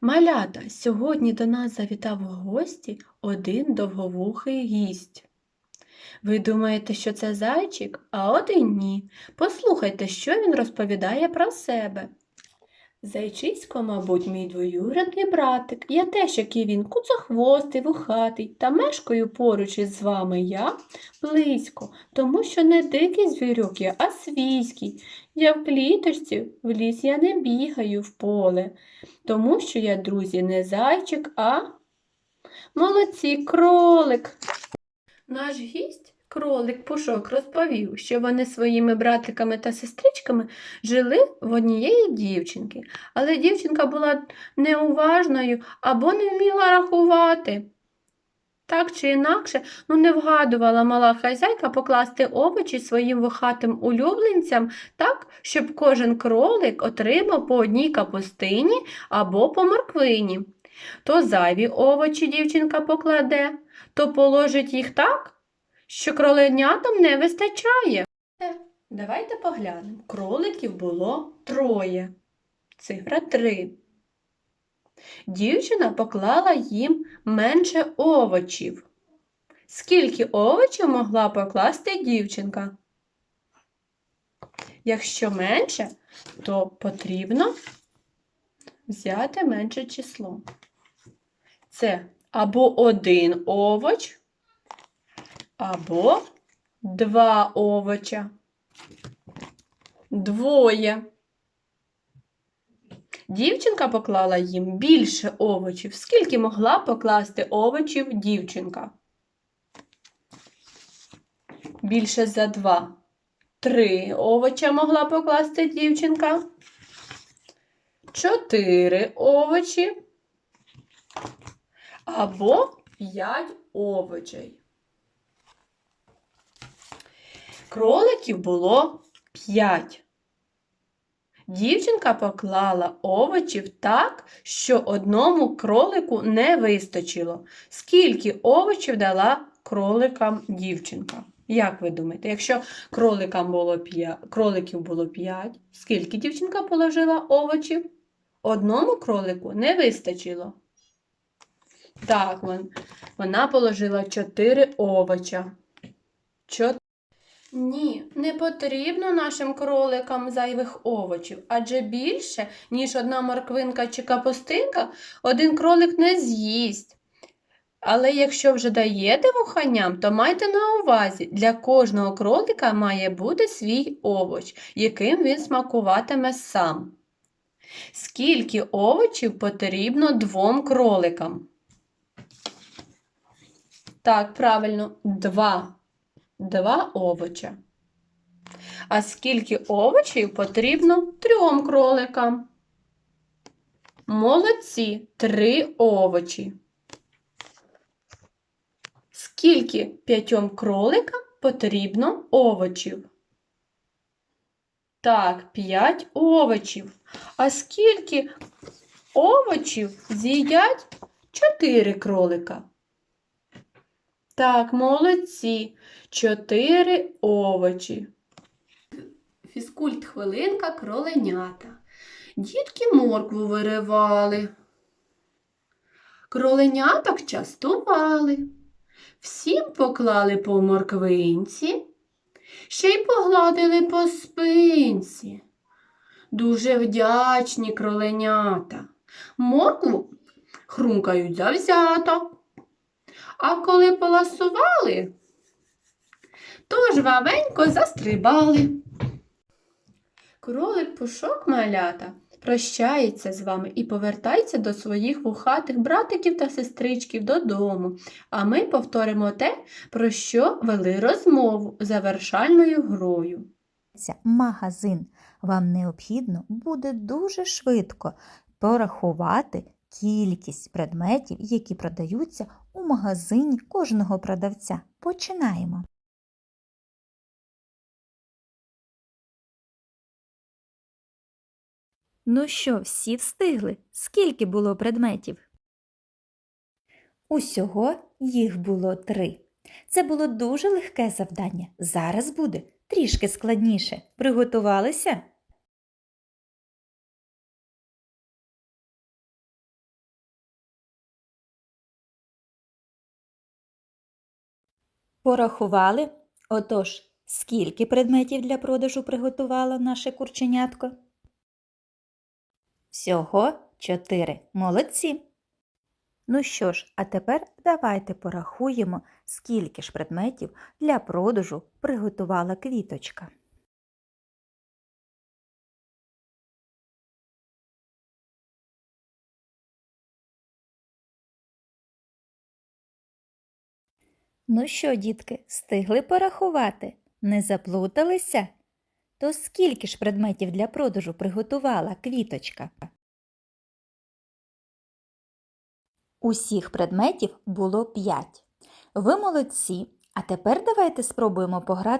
Малята, сьогодні до нас завітав у гості один довговухий гість. Ви думаєте, що це зайчик, а один ні. Послухайте, що він розповідає про себе. Зайчисько, мабуть, мій двоюрідний братик. Я теж, як і він, куцохвостий, вухатий, та мешкаю поруч із вами я близько, тому що не дикий звірюк я, а свійський. Я в кліточці, в ліс я не бігаю в поле, тому що я, друзі, не зайчик, а молодці, кролик. Наш гість, кролик Пушок, розповів, що вони своїми братиками та сестричками жили в однієї дівчинки, але дівчинка була неуважною або не вміла рахувати. Так чи інакше, ну не вгадувала мала хазяйка покласти овочі своїм вухатим улюбленцям так, щоб кожен кролик отримав по одній капустині або по морквині. То зайві овочі дівчинка покладе, то положить їх так, що кроленятам не вистачає. Е, Давайте поглянемо. Кроликів було троє. Цифра три. Дівчина поклала їм менше овочів. Скільки овочів могла покласти дівчинка? Якщо менше, то потрібно взяти менше число. Це або один овоч, або два овоча. Двоє. Дівчинка поклала їм більше овочів. Скільки могла покласти овочів дівчинка? Більше за два. Три овоча могла покласти дівчинка. Чотири овочі. Або п'ять овочей. Кроликів було п'ять. Дівчинка поклала овочів так, що одному кролику не вистачило. Скільки овочів дала кроликам дівчинка? Як ви думаєте, якщо кроликам було 5, кроликів було 5, скільки дівчинка положила овочів? Одному кролику не вистачило. Так, вона положила 4 овоча. Ні, не потрібно нашим кроликам зайвих овочів, адже більше, ніж одна морквинка чи капустинка, один кролик не з'їсть. Але якщо вже даєте вуханям, то майте на увазі, для кожного кролика має бути свій овоч, яким він смакуватиме сам. Скільки овочів потрібно двом кроликам? Так, правильно, два. Два овоча. А скільки овочів потрібно трьом кроликам? Молодці, три овочі. Скільки п'ятьом кроликам потрібно овочів? Так, п'ять овочів. А скільки овочів з'їдять чотири кролика? Так, молодці. Чотири овочі. Фізкульт хвилинка кроленята. Дітки моркву виривали. Кроленяток частували. Всім поклали по морквинці, ще й погладили по спинці. Дуже вдячні кроленята. Моркву хрумкають завзято. А коли поласували, то жвавенько застрибали. Кролик пушок малята прощається з вами і повертається до своїх вухатих братиків та сестричків додому. А ми повторимо те, про що вели розмову завершальною грою. Магазин. Вам необхідно буде дуже швидко порахувати кількість предметів, які продаються у магазині кожного продавця. Починаємо. Ну що, всі встигли? Скільки було предметів? Усього їх було три. Це було дуже легке завдання. Зараз буде трішки складніше. Приготувалися? Порахували? Отож, скільки предметів для продажу приготувала наше курченятко? Всього чотири. Молодці. Ну що ж, а тепер давайте порахуємо, скільки ж предметів для продажу приготувала квіточка. Ну що, дітки, встигли порахувати? Не заплуталися? То скільки ж предметів для продажу приготувала квіточка? Усіх предметів було п'ять. Ви молодці. А тепер давайте спробуємо пограти